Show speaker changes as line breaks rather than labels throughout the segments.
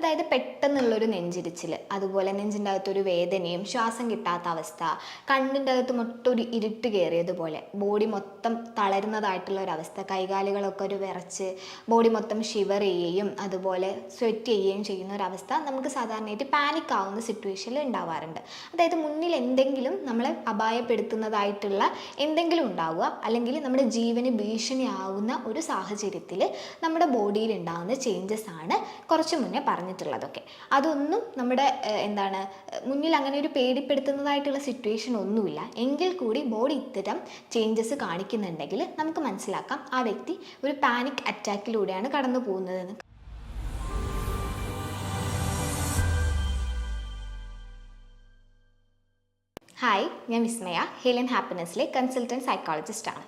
അതായത് പെട്ടെന്നുള്ളൊരു നെഞ്ചിരിച്ചിൽ അതുപോലെ നെഞ്ചിന്റെ അകത്തൊരു വേദനയും ശ്വാസം കിട്ടാത്ത അവസ്ഥ കണ്ണിന്റെ അകത്ത് മൊട്ടൊരു ഇരുട്ട് കയറിയതുപോലെ ബോഡി മൊത്തം തളരുന്നതായിട്ടുള്ള ഒരു അവസ്ഥ കൈകാലുകളൊക്കെ ഒരു വിറച്ച് ബോഡി മൊത്തം ഷിവർ ചെയ്യുകയും അതുപോലെ സ്വെറ്റ് ചെയ്യുകയും ചെയ്യുന്ന ഒരവസ്ഥ നമുക്ക് സാധാരണയായിട്ട് പാനിക് ആവുന്ന സിറ്റുവേഷനിൽ ഉണ്ടാവാറുണ്ട്. അതായത് മുന്നിൽ എന്തെങ്കിലും നമ്മളെ അപായപ്പെടുത്തുന്നതായിട്ടുള്ള എന്തെങ്കിലും ഉണ്ടാവുക അല്ലെങ്കിൽ നമ്മുടെ ജീവന് ഭീഷണിയാവുന്ന ഒരു സാഹചര്യത്തിൽ നമ്മുടെ ബോഡിയിൽ ഉണ്ടാകുന്ന ചേഞ്ചസ് ആണ് കുറച്ച് മുന്നേ പറഞ്ഞിട്ടുള്ളതൊക്കെ. അതൊന്നും നമ്മുടെ എന്താണ് മുന്നിൽ അങ്ങനെ ഒരു പേടിപ്പെടുത്തുന്നതായിട്ടുള്ള സിറ്റുവേഷൻ ഒന്നുമില്ല. എങ്കിൽ കൂടി ബോഡി ഇത്തരം ചേഞ്ചസ് കാണിക്കുന്നുണ്ടെങ്കിൽ നമുക്ക് മനസ്സിലാക്കാം ആ വ്യക്തി ഒരു പാനിക് അറ്റാക്കിലൂടെയാണ് കടന്നു പോകുന്നതെന്ന്. ഹായ് ഞാൻ വിസ്മയ. ഹെലൻ ഹാപ്പിനെസ്സിലെ കൺസൾട്ടന്റ് സൈക്കോളജിസ്റ്റ് ആണ്.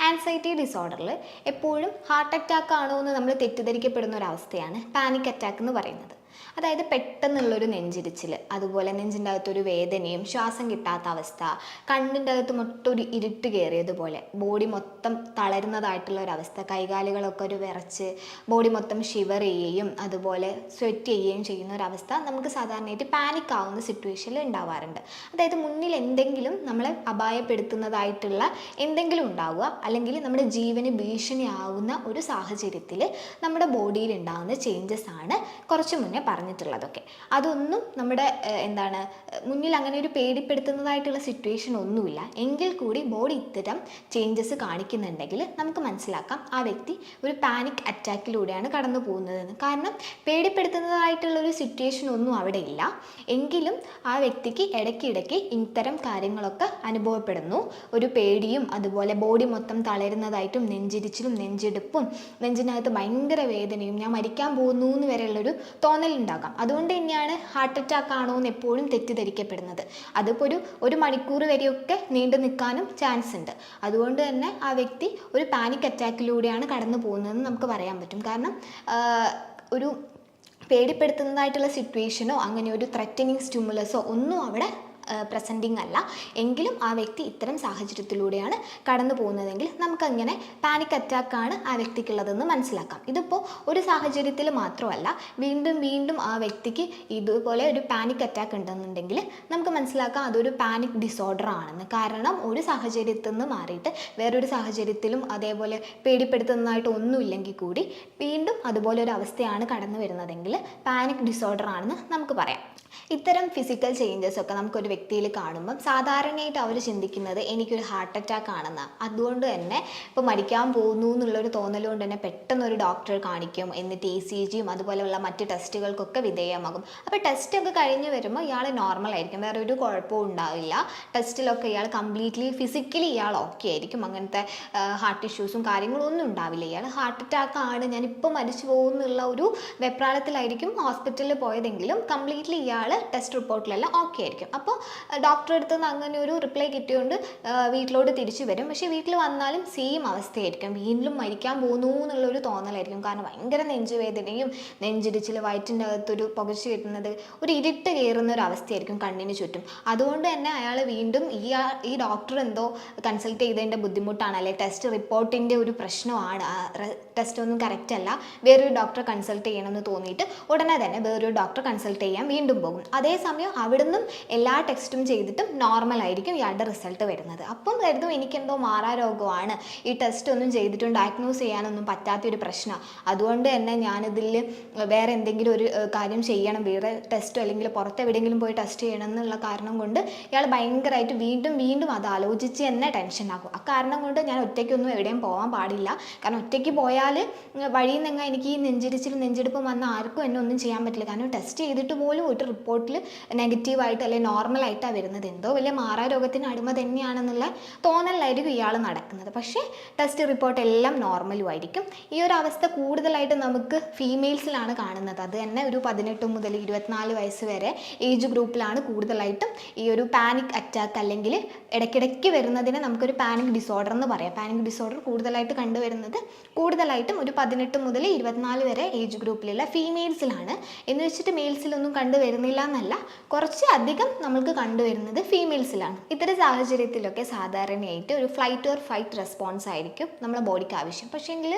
ആൻസൈറ്റി ഡിസോർഡറിൽ എപ്പോഴും ഹാർട്ട് അറ്റാക്ക് ആണോ എന്ന് നമ്മൾ തെറ്റിദ്ധരിക്കപ്പെടുന്ന ഒരു അവസ്ഥയാണ് പാനിക് അറ്റാക്ക് എന്ന് പറയുന്നത്. അതായത് പെട്ടെന്നുള്ളൊരു നെഞ്ചിരിച്ചിൽ അതുപോലെ നെഞ്ചിന്റെ അകത്തൊരു വേദനയും ശ്വാസം കിട്ടാത്ത അവസ്ഥ കണ്ണിന്റെ അകത്ത് ഒരു ഇരുട്ട് കയറിയതുപോലെ ബോഡി മൊത്തം തളരുന്നതായിട്ടുള്ള ഒരു അവസ്ഥ കൈകാലുകളൊക്കെ ഒരു വിറച്ച് ബോഡി മൊത്തം ഷിവർ ചെയ്യുകയും അതുപോലെ സ്വെറ്റ് ചെയ്യുകയും ചെയ്യുന്ന ഒരു അവസ്ഥ നമുക്ക് സാധാരണയായിട്ട് പാനിക് ആവുന്ന സിറ്റുവേഷനിൽ ഉണ്ടാവാറുണ്ട്. അതായത് മുന്നിൽ എന്തെങ്കിലും നമ്മളെ അപായപ്പെടുത്തുന്നതായിട്ടുള്ള എന്തെങ്കിലും ഉണ്ടാവുക അല്ലെങ്കിൽ നമ്മുടെ ജീവന് ഭീഷണിയാവുന്ന ഒരു സാഹചര്യത്തിൽ നമ്മുടെ ബോഡിയിൽ ഉണ്ടാകുന്ന ചേഞ്ചസ് ആണ് കുറച്ച് മുന്നേ പറഞ്ഞിട്ടുള്ളതൊക്കെ. അതൊന്നും നമ്മുടെ എന്താണ് മുന്നിൽ അങ്ങനെ ഒരു പേടിപ്പെടുത്തുന്നതായിട്ടുള്ള സിറ്റുവേഷൻ ഒന്നുമില്ല. എങ്കിൽ കൂടി ബോഡി ഇത്തരം ചേഞ്ചസ് കാണിക്കുന്നുണ്ടെങ്കിൽ നമുക്ക് മനസ്സിലാക്കാം ആ വ്യക്തി ഒരു പാനിക് അറ്റാക്കിലൂടെയാണ് കടന്നു പോകുന്നതെന്ന്. കാരണം പേടിപ്പെടുത്തുന്നതായിട്ടുള്ള ഒരു സിറ്റുവേഷൻ ഒന്നും അവിടെ ഇല്ല. എങ്കിലും ആ വ്യക്തിക്ക് ഇടയ്ക്കിടയ്ക്ക് ഇത്തരം കാര്യങ്ങളൊക്കെ അനുഭവപ്പെടുന്നു. ഒരു പേടിയും അതുപോലെ ബോഡി മൊത്തം തളരുന്നതായിട്ടും നെഞ്ചിരിച്ചിലും നെഞ്ചെടുപ്പും നെഞ്ചിനകത്ത് ഭയങ്കര വേദനയും ഞാൻ മരിക്കാൻ പോകുന്നു എന്ന് വരെയുള്ളൊരു തോന്നലുണ്ടാകാം അതുകൊണ്ട് തന്നെയാണ് ഹാർട്ട് അറ്റാക്ക് ആണോ എന്ന് എപ്പോഴും തെറ്റിദ്ധരിക്കപ്പെടുന്നത്. അതിപ്പോൾ ഒരു ഒരു മണിക്കൂർ വരെയൊക്കെ നീണ്ടു നിൽക്കാനും ചാൻസ് ഉണ്ട്. അതുകൊണ്ട് തന്നെ ആ വ്യക്തി ഒരു പാനിക് അറ്റാക്കിലൂടെയാണ് കടന്നു പോകുന്നതെന്ന് നമുക്ക് പറയാൻ പറ്റും. കാരണം ഒരു പേടിപ്പെടുത്തുന്നതായിട്ടുള്ള സിറ്റുവേഷനോ അങ്ങനെ ഒരു ത്രെറ്റനിങ് സ്റ്റിമുലസോ ഒന്നും അവിടെ പ്രസന്റിങ് അല്ല. എങ്കിലും ആ വ്യക്തി ഇത്തരം സാഹചര്യത്തിലൂടെയാണ് കടന്നു പോകുന്നതെങ്കിൽ നമുക്കങ്ങനെ പാനിക് അറ്റാക്കാണ് ആ വ്യക്തിക്കുള്ളതെന്ന് മനസ്സിലാക്കാം. ഇതിപ്പോൾ ഒരു സാഹചര്യത്തിൽ മാത്രമല്ല വീണ്ടും വീണ്ടും ആ വ്യക്തിക്ക് ഇതുപോലെ ഒരു പാനിക് അറ്റാക്ക് ഉണ്ടെന്നുണ്ടെങ്കിൽ നമുക്ക് മനസ്സിലാക്കാം അതൊരു പാനിക് ഡിസോർഡർ ആണെന്ന്. കാരണം ഒരു സാഹചര്യത്തിൽ നിന്ന് മാറിയിട്ട് വേറൊരു സാഹചര്യത്തിലും അതേപോലെ പേടിപ്പെടുത്തുന്നതായിട്ട് ഒന്നുമില്ലെങ്കിൽ കൂടി വീണ്ടും അതുപോലെ ഒരു അവസ്ഥയാണ് കടന്നു വരുന്നതെങ്കിൽ പാനിക് ഡിസോർഡർ ആണെന്ന് നമുക്ക് പറയാം. ഇത്തരം ഫിസിക്കൽ ചേഞ്ചസ് ഒക്കെ നമുക്കൊരു വ്യക്തിയിൽ കാണുമ്പം സാധാരണയായിട്ട് അവർ ചിന്തിക്കുന്നത് എനിക്കൊരു ഹാർട്ട് അറ്റാക്ക് ആണെന്ന്. അതുകൊണ്ട് തന്നെ ഇപ്പോൾ മരിക്കാൻ പോകുന്നു എന്നുള്ളൊരു തോന്നൽ കൊണ്ട് തന്നെ പെട്ടെന്ന് ഒരു ഡോക്ടറെ കാണിക്കും. എന്നിട്ട് ഇ സി ജിയും അതുപോലെയുള്ള മറ്റ് ടെസ്റ്റുകൾക്കൊക്കെ വിധേയമാകും. അപ്പോൾ ടെസ്റ്റൊക്കെ കഴിഞ്ഞ് വരുമ്പോൾ ഇയാൾ നോർമൽ ആയിരിക്കും. വേറെ ഒരു കുഴപ്പവും ഉണ്ടാവില്ല. ടെസ്റ്റിലൊക്കെ ഇയാൾ കംപ്ലീറ്റ്ലി ഫിസിക്കലി ഇയാൾ ഓക്കെ ആയിരിക്കും. അങ്ങനത്തെ ഹാർട്ട് ഇഷ്യൂസും കാര്യങ്ങളും ഒന്നും ഉണ്ടാവില്ല. ഇയാൾ ഹാർട്ട് അറ്റാക്ക് ആണ്. ഞാനിപ്പോൾ മരിച്ചു പോകുന്നുള്ള ഒരു വെപ്രാളത്തിലായിരിക്കും ഹോസ്പിറ്റലിൽ പോയതെങ്കിലും കംപ്ലീറ്റ്ലി ഇയാൾ ടെസ്റ്റ് റിപ്പോർട്ടിലെല്ലാം ഓക്കെ ആയിരിക്കും. അപ്പോൾ ഡോക്ടറെ അടുത്ത് നിന്ന് അങ്ങനെ ഒരു റിപ്ലൈ കിട്ടിയോണ്ട് വീട്ടിലോട്ട് തിരിച്ചു വരും. പക്ഷേ വീട്ടിൽ വന്നാലും സെയിം അവസ്ഥയായിരിക്കും. വീണ്ടും മരിക്കാൻ പോകുന്നു എന്നുള്ളൊരു തോന്നലായിരിക്കും. കാരണം ഭയങ്കര നെഞ്ചുവേദനയും നെഞ്ചിടിച്ചിൽ വയറ്റിന്റെ അകത്തൊരു പുകച്ച് കിട്ടുന്നത് ഒരു ഇരുട്ട് കയറുന്ന ഒരു അവസ്ഥയായിരിക്കും കണ്ണിന് ചുറ്റും. അതുകൊണ്ട് തന്നെ അയാൾ വീണ്ടും ഈ ഈ ഡോക്ടർ എന്തോ കൺസൾട്ട് ചെയ്തതിന്റെ ബുദ്ധിമുട്ടാണ്. അല്ലെ ടെസ്റ്റ് റിപ്പോർട്ടിന്റെ ഒരു പ്രശ്നമാണ്. ടെസ്റ്റ് ഒന്നും കറക്റ്റ് അല്ല. വേറൊരു ഡോക്ടറെ കൺസൾട്ട് ചെയ്യണമെന്ന് തോന്നിയിട്ട് ഉടനെ തന്നെ വേറൊരു ഡോക്ടറെ കൺസൾട്ട് ചെയ്യാൻ വീണ്ടും പോകും. അതേസമയം അവിടുന്നും എല്ലാ ടെസ്റ്റും ചെയ്തിട്ടും നോർമൽ ആയിരിക്കും ഇയാളുടെ റിസൾട്ട് വരുന്നത്. അപ്പം കരുതും എനിക്കെന്തോ മാറാരോഗമാണ്. ഈ ടെസ്റ്റ് ഒന്നും ചെയ്തിട്ടും ഡയഗ്നോസ് ചെയ്യാനൊന്നും പറ്റാത്തൊരു പ്രശ്നമാണ് അതുകൊണ്ട് തന്നെ ഞാനിതിൽ വേറെ എന്തെങ്കിലും ഒരു കാര്യം ചെയ്യണം. വേറെ ടെസ്റ്റോ അല്ലെങ്കിൽ പുറത്ത് എവിടെയെങ്കിലും പോയി ടെസ്റ്റ് ചെയ്യണം എന്നുള്ള കാരണം കൊണ്ട് ഇയാൾ ഭയങ്കരമായിട്ട് വീണ്ടും വീണ്ടും അത് ആലോചിച്ച് തന്നെ ടെൻഷൻ ആകും. ആ കാരണം കൊണ്ട് ഞാൻ ഒറ്റയ്ക്കൊന്നും എവിടെയും പോകാൻ പാടില്ല. കാരണം ഒറ്റയ്ക്ക് പോയാൽ വഴിയിൽ നിന്ന് എനിക്ക് ഈ നെഞ്ചിരിച്ചിലും നെഞ്ചെടുപ്പും വന്ന ആർക്കും എന്നെ ഒന്നും ചെയ്യാൻ പറ്റില്ല. കാരണം ടെസ്റ്റ് ചെയ്തിട്ട് പോലും ഒരു റിപ്പോർട്ടിൽ നെഗറ്റീവായിട്ട് അല്ലെങ്കിൽ നോർമലായിട്ടാണ് വരുന്നത്. എന്തോ വലിയ മാറാ രോഗത്തിന് അടിമ തന്നെയാണെന്നുള്ള തോന്നലായിരിക്കും ഇയാൾ നടക്കുന്നത്. പക്ഷേ ടെസ്റ്റ് റിപ്പോർട്ട് എല്ലാം നോർമലും ആയിരിക്കും. ഈ ഒരു അവസ്ഥ കൂടുതലായിട്ട് നമുക്ക് ഫീമെയിൽസിലാണ് കാണുന്നത്. അത് തന്നെ ഒരു പതിനെട്ട് മുതൽ ഇരുപത്തിനാല് വയസ്സ് വരെ ഏജ് ഗ്രൂപ്പിലാണ് കൂടുതലായിട്ടും ഈ ഒരു പാനിക് അറ്റാക്ക് അല്ലെങ്കിൽ ഇടയ്ക്കിടയ്ക്ക് വരുന്നതിനെ നമുക്കൊരു പാനിക് ഡിസോർഡർ എന്ന് പറയാം. പാനിക് ഡിസോർഡർ കൂടുതലായിട്ട് കണ്ടുവരുന്നത് കൂടുതലായിട്ടും ഒരു പതിനെട്ട് മുതൽ ഇരുപത്തിനാല് വരെ ഏജ് ഗ്രൂപ്പിലുള്ള ഫീമെയിൽസിലാണ് എന്ന് വെച്ചിട്ട് മെയിൽസിലൊന്നും കണ്ടുവരുന്നില്ല എന്നല്ല. കുറച്ച് അധികം നമ്മൾക്ക് കണ്ടുവരുന്നത് ഫീമെയിൽസിലാണ് ഇത്തരം സാഹചര്യത്തിലൊക്കെ സാധാരണയായിട്ട് ഒരു ഫ്ലൈറ്റ് ഓർ ഫൈറ്റ് റെസ്പോൺസ് ആയിരിക്കും നമ്മുടെ ബോഡിക്ക് ആവശ്യം. പക്ഷേങ്കിൽ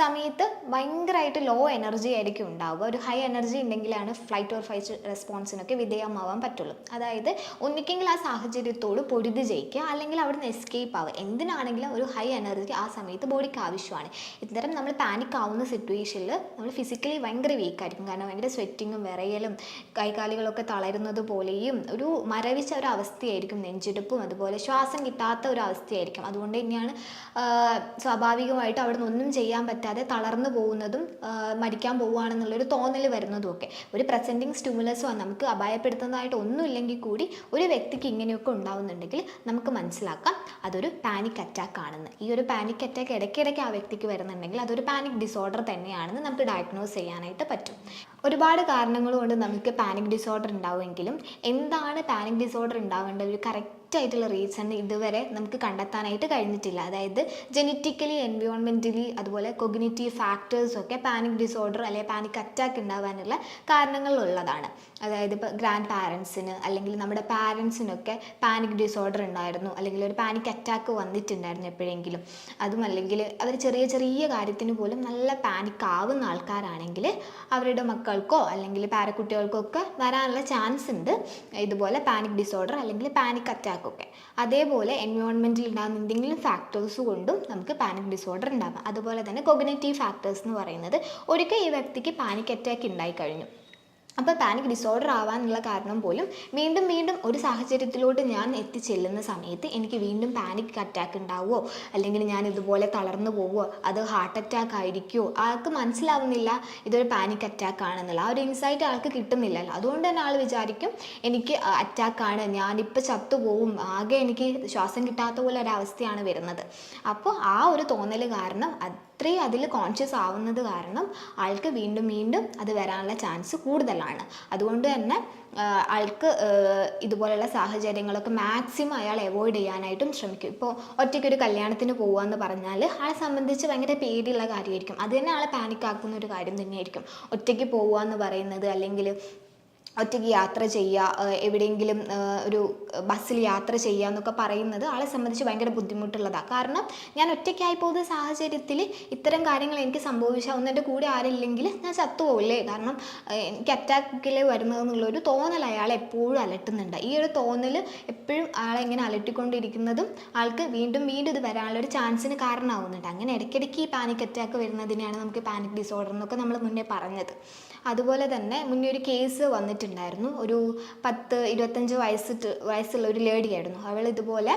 സമയത്ത് ഭയങ്കരമായിട്ട് ലോ എനർജി ആയിരിക്കും ഉണ്ടാവുക. ഒരു ഹൈ എനർജി ഉണ്ടെങ്കിലാണ് ഫ്ലൈറ്റ് ഓർ ഫൈറ്റ് റെസ്പോൺസിനൊക്കെ വിധേയമാവാൻ പറ്റുള്ളൂ. അതായത് ഒന്നിക്കെങ്കിൽ ആ സാഹചര്യത്തോട് പൊരുതി ജയിക്കുക അല്ലെങ്കിൽ അവിടെ നിന്ന് എസ്കേപ്പ് ആവുക. എന്തിനാണെങ്കിലും ഒരു ഹൈ എനർജി ആ സമയത്ത് ബോഡിക്ക് ആവശ്യമാണ്. ഇത്തരം നമ്മൾ പാനിക് ആവുന്ന സിറ്റുവേഷനിൽ നമ്മൾ ഫിസിക്കലി ഭയങ്കര വീക്കായിരിക്കും കാരണം ഭയങ്കര സ്വെറ്റിങ്ങും വിറയലും കൈകാലികളൊക്കെ തളരുന്നത് പോലെയും ഒരു മരവിച്ച ഒരു അവസ്ഥയായിരിക്കും നെഞ്ചിടുപ്പും അതുപോലെ ശ്വാസം കിട്ടാത്ത ഒരു അവസ്ഥയായിരിക്കും അതുകൊണ്ട് തന്നെയാണ് സ്വാഭാവികമായിട്ട് അവിടെ നിന്നൊന്നും ചെയ്യാൻ പറ്റാതെ തളർന്നു പോകുന്നതും മരിക്കാൻ പോവുകയാണെന്നുള്ളൊരു തോന്നൽ വരുന്നതും ഒക്കെ ഒരു പ്രസന്റിങ് സ്റ്റിമുലസോ നമുക്ക് അപായപ്പെടുത്തുന്നതായിട്ട് ഒന്നുമില്ലെങ്കിൽ കൂടി ഒരു വ്യക്തിക്ക് ഇങ്ങനെയൊക്കെ ഉണ്ടാവുന്നുണ്ടെങ്കിൽ നമുക്ക് മനസ്സിലാക്കാം അതൊരു പാനിക് അറ്റാക്ക് ആണെന്ന്. ഈ ഒരു പാനിക് അറ്റാക്ക് ഇടയ്ക്കിടയ്ക്ക് ആ വ്യക്തിക്ക് വരുന്നുണ്ടെങ്കിൽ അതൊരു പാനിക് ഡിസോർഡർ തന്നെയാണെന്ന് നമുക്ക് ഡയഗ്നോസ് ചെയ്യാനായിട്ട് പറ്റും. ഒരുപാട് കാരണങ്ങൾ കൊണ്ട് നമുക്ക് പാനിക് ഡിസോർഡർ ഉണ്ടാവുമെങ്കിലും എന്താണ് പാനിക് ഡിസോർഡർ ഉണ്ടാവേണ്ട ഒരു കറക്റ്റ് ആയിട്ടുള്ള റീസൺ ഇതുവരെ നമുക്ക് കണ്ടെത്താനായിട്ട് കഴിഞ്ഞിട്ടില്ല. അതായത് ജനറ്റിക്കലി എൻവയോൺമെന്റലി അതുപോലെ കൊഗ്നേറ്റീവ് ഫാക്ടേഴ്സൊക്കെ പാനിക് ഡിസോർഡർ അല്ലെങ്കിൽ പാനിക് അറ്റാക്ക് ഉണ്ടാകാനുള്ള കാരണങ്ങളുള്ളതാണ് അതായത് ഇപ്പോൾ ഗ്രാൻഡ് പാരൻസിന് അല്ലെങ്കിൽ നമ്മുടെ പാരൻസിനൊക്കെ പാനിക് ഡിസോർഡർ ഉണ്ടായിരുന്നു. അല്ലെങ്കിൽ ഒരു പാനിക് അറ്റാക്ക് വന്നിട്ടുണ്ടായിരുന്നു എപ്പോഴെങ്കിലും. അതും അല്ലെങ്കിൽ അവർ ചെറിയ ചെറിയ കാര്യത്തിന് പോലും നല്ല പാനിക് ആവുന്ന ആൾക്കാരാണെങ്കിൽ അവരുടെ മക്കൾക്കോ അല്ലെങ്കിൽ പാരക്കുട്ടികൾക്കോ ഒക്കെ വരാനുള്ള ചാൻസ് ഉണ്ട്. ഇതുപോലെ പാനിക് ഡിസോർഡർ അല്ലെങ്കിൽ പാനിക് അറ്റാക്ക് ഒക്കെ. അതേപോലെ എൻവയോൺമെന്റിൽ ഉണ്ടാകുന്ന എന്തെങ്കിലും ഫാക്ടേഴ്സ് കൊണ്ടും നമുക്ക് പാനിക് ഡിസോർഡർ ഉണ്ടാകാം അതുപോലെ തന്നെ കൊഗ്നേറ്റീവ് ഫാക്ടേഴ്സ് എന്ന് പറയുന്നത്. ഒരിക്കൽ ഈ വ്യക്തിക്ക് പാനിക് അറ്റാക്ക് ഉണ്ടായി കഴിഞ്ഞു അപ്പോൾ പാനിക് ഡിസോർഡർ ആവാനുള്ള കാരണം പോലും വീണ്ടും വീണ്ടും ഒരു സാഹചര്യത്തിലോട്ട് ഞാൻ എത്തിച്ചെല്ലുന്ന സമയത്ത് എനിക്ക് വീണ്ടും പാനിക് അറ്റാക്ക് ഉണ്ടാവുമോ അല്ലെങ്കിൽ ഞാൻ ഇതുപോലെ തളർന്നു പോവുമോ അത് ഹാർട്ട് അറ്റാക്ക് ആയിരിക്കുമോ ആൾക്ക് മനസ്സിലാവുന്നില്ല ഇതൊരു പാനിക് അറ്റാക്ക് ആണെന്നുള്ള. ആ ഒരു ഇൻസൈറ്റ് ആൾക്ക് കിട്ടുന്നില്ലല്ലോ. അതുകൊണ്ട് തന്നെ ആൾ വിചാരിക്കും എനിക്ക് അറ്റാക്കാണ് ഞാനിപ്പോൾ ചത്തുപോകും ആകെ എനിക്ക് ശ്വാസം കിട്ടാത്ത പോലെ ഒരവസ്ഥയാണ് വരുന്നത്. അപ്പോൾ ആ ഒരു തോന്നൽ കാരണം അത്രയും അതിൽ കോൺഷ്യസ് ആവുന്നത് കാരണം ആൾക്ക് വീണ്ടും വീണ്ടും അത് വരാനുള്ള ചാൻസ് കൂടുതലാണ്. അതുകൊണ്ട് തന്നെ ആൾക്ക് ഇതുപോലെയുള്ള സാഹചര്യങ്ങളൊക്കെ മാക്സിമം അയാൾ അവോയ്ഡ് ചെയ്യാനായിട്ടും ശ്രമിക്കും. ഇപ്പോൾ ഒറ്റയ്ക്കൊരു കല്യാണത്തിന് പോകുക പറഞ്ഞാൽ ആളെ സംബന്ധിച്ച് ഭയങ്കര പേടിയുള്ള കാര്യമായിരിക്കും. അത് തന്നെ ആളെ പാനിക് ആക്കുന്ന ഒരു കാര്യം തന്നെയായിരിക്കും. ഒറ്റയ്ക്ക് പോവുക എന്ന് പറയുന്നത് അല്ലെങ്കിൽ ഒറ്റയ്ക്ക് യാത്ര ചെയ്യുക എവിടെയെങ്കിലും ഒരു ബസ്സിൽ യാത്ര ചെയ്യുക എന്നൊക്കെ പറയുന്നത് ആളെ സംബന്ധിച്ച് ഭയങ്കര ബുദ്ധിമുട്ടുള്ളതാണ് കാരണം ഞാൻ ഒറ്റയ്ക്കായി പോകുന്ന സാഹചര്യത്തിൽ ഇത്തരം കാര്യങ്ങൾ എനിക്ക് സംഭവിച്ചാൽ ഒന്ന് എന്റെ കൂടെ ആരില്ലെങ്കിൽ ഞാൻ ചത്തുപോകില്ലേ കാരണം എനിക്ക് അറ്റാക്കിൽ വരുന്നതെന്നുള്ളൊരു തോന്നൽ അയാൾ എപ്പോഴും അലട്ടുന്നുണ്ട്. ഈ ഒരു തോന്നൽ എപ്പോഴും ആളെ ഇങ്ങനെ അലട്ടിക്കൊണ്ടിരിക്കുന്നതും ആൾക്ക് വീണ്ടും വീണ്ടും ഇത് വരാനുള്ളൊരു ചാൻസിന് കാരണമാവുന്നുണ്ട്. അങ്ങനെ ഇടയ്ക്കിടയ്ക്ക് ഈ പാനിക് അറ്റാക്ക് വരുന്നതിനെയാണ് നമുക്ക് പാനിക് ഡിസോർഡർ എന്നൊക്കെ നമ്മൾ മുന്നേ പറഞ്ഞത്. അതുപോലെ തന്നെ മുന്നേ ഒരു കേസ് വന്നിട്ടുണ്ടായിരുന്നു ഒരു പത്ത് ഇരുപത്തഞ്ച് വയസ്സ് വയസ്സുള്ള ഒരു ലേഡിയായിരുന്നു അവൾ ഇതുപോലെ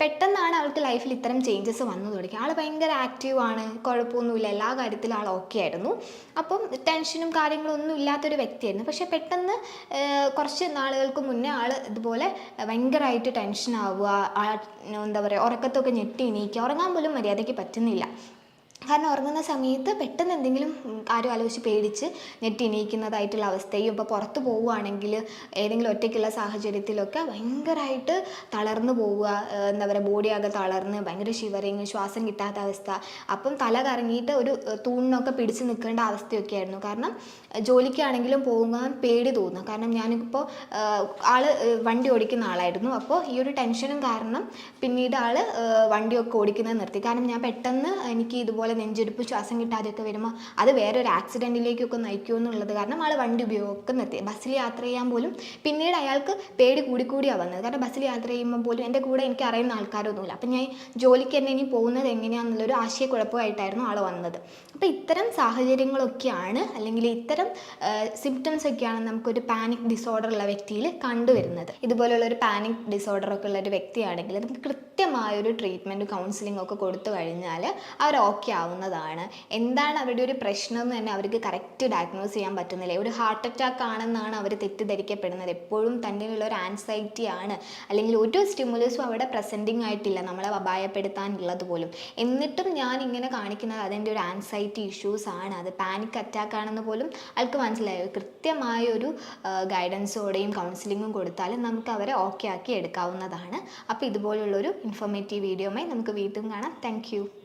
പെട്ടെന്നാണ് അവൾക്ക് ലൈഫിൽ ഇത്തരം ചേഞ്ചസ് വന്നു തുടങ്ങി. ആൾ ഭയങ്കര ആക്റ്റീവാണ് കുഴപ്പമൊന്നുമില്ല എല്ലാ കാര്യത്തിലും ആൾ ഓക്കെ ആയിരുന്നു. അപ്പം ടെൻഷനും കാര്യങ്ങളും ഒന്നും ഇല്ലാത്തൊരു വ്യക്തിയായിരുന്നു. പക്ഷേ പെട്ടെന്ന് കുറച്ച് നാളുകൾക്ക് മുന്നേ ആൾ ഇതുപോലെ ഭയങ്കരമായിട്ട് ആ എന്താ പറയുക ഉറക്കത്തൊക്കെ ഞെട്ടി എണീക്കുക ഉറങ്ങാൻ പോലും മര്യാദയ്ക്ക് പറ്റുന്നില്ല. കാരണം ഉറങ്ങുന്ന സമയത്ത് പെട്ടെന്ന് എന്തെങ്കിലും ആരും ആലോചിച്ച് പേടിച്ച് നെറ്റ് ഇണീക്കുന്നതായിട്ടുള്ള അവസ്ഥയും ഇപ്പോൾ പുറത്ത് പോവുകയാണെങ്കിൽ ഏതെങ്കിലും ഒറ്റയ്ക്കുള്ള സാഹചര്യത്തിലൊക്കെ ഭയങ്കരമായിട്ട് തളർന്നു പോവുക എന്താ പറയുക ബോഡി ആകെ തളർന്ന് ഭയങ്കര ഷിവറിങ് ശ്വാസം കിട്ടാത്ത അവസ്ഥ. അപ്പം തല കറങ്ങിയിട്ട് ഒരു തൂണിനൊക്കെ പിടിച്ച് നിൽക്കേണ്ട അവസ്ഥയൊക്കെ ആയിരുന്നു കാരണം ജോലിക്കാണെങ്കിലും പോകാൻ പേടി തോന്നുക കാരണം ഞാനിപ്പോൾ ആൾ വണ്ടി ഓടിക്കുന്ന ആളായിരുന്നു. അപ്പോൾ ഈ ഒരു ടെൻഷനും കാരണം പിന്നീട് ആൾ വണ്ടിയൊക്കെ ഓടിക്കുന്നത് നിർത്തി. കാരണം ഞാൻ പെട്ടെന്ന് എനിക്ക് ഇതുപോലെ നെഞ്ചെടുപ്പ് ശ്വാസം കിട്ടാതെയൊക്കെ വരുമ്പോൾ അത് വേറൊരു ആക്സിഡന്റിലേക്കൊക്കെ നയിക്കുമോ എന്നുള്ളത് കാരണം ആൾ വണ്ടി ഉപയോഗം നിർത്തി ബസ്സിൽ യാത്ര ചെയ്യാൻ പോലും പിന്നീട് അയാൾക്ക് പേടി കൂടിക്കൂടിയാണ് വന്നത്. കാരണം ബസ്സിൽ യാത്ര ചെയ്യുമ്പോൾ പോലും എന്റെ കൂടെ എനിക്ക് അറിയുന്ന ആൾക്കാരൊന്നുമില്ല. അപ്പം ഞാൻ ജോലിക്ക് തന്നെ ഇനി പോകുന്നത് എങ്ങനെയാണെന്നുള്ളൊരു ആശയക്കുഴപ്പമായിട്ടായിരുന്നു ആൾ വന്നത്. അപ്പോൾ ഇത്തരം സാഹചര്യങ്ങളൊക്കെയാണ് അല്ലെങ്കിൽ ഇത്തരം സിംറ്റംസ് ഒക്കെയാണ് നമുക്കൊരു പാനിക് ഡിസോർഡർ ഉള്ള വ്യക്തിയിൽ കണ്ടുവരുന്നത്. ഇതുപോലുള്ള ഒരു പാനിക് ഡിസോർഡർ ഒക്കെ ഉള്ള ഒരു വ്യക്തിയാണെങ്കിൽ നമുക്ക് കൃത്യമായൊരു ട്രീറ്റ്മെന്റ് കൗൺസിലിംഗ് ഒക്കെ കൊടുത്തു കഴിഞ്ഞാൽ അവർ ഓക്കെ ആവുന്നതാണ് എന്താണ് അവരുടെ ഒരു പ്രശ്നം എന്ന് തന്നെ അവർക്ക് കറക്റ്റ് ഡയഗ്നോസ് ചെയ്യാൻ പറ്റുന്നില്ല. ഒരു ഹാർട്ട് അറ്റാക്ക് ആണെന്നാണ് അവർ തെറ്റിദ്ധരിക്കപ്പെടുന്നത്. എപ്പോഴും തന്നിലുള്ള ഒരു ആൻസൈറ്റി ആണ്. അല്ലെങ്കിൽ ഒരു സ്റ്റിമുലസും അവിടെ പ്രസന്റിംഗ് ആയിട്ടില്ല. നമ്മളെ അപായപ്പെടുത്താനുള്ളത് പോലും. എന്നിട്ടും ഞാൻ ഇങ്ങനെ കാണിക്കുന്നത് അതിന്റെ ഒരു ആൻസൈറ്റി ഇഷ്യൂസ് ആണ്. അത് പാനിക് അറ്റാക്ക് ആണെന്ന് പോലും ആൾക്ക് മനസ്സിലായി. കൃത്യമായ ഒരു ഗൈഡൻസോടെയും കൗൺസിലിങ്ങും കൊടുത്താൽ നമുക്ക് അവരെ ഓക്കെ ആക്കി എടുക്കാവുന്നതാണ്. അപ്പോൾ ഇതുപോലുള്ളൊരു ഇൻഫോർമേറ്റീവ് വീഡിയോയുമായി നമുക്ക് വീണ്ടും കാണാം. താങ്ക്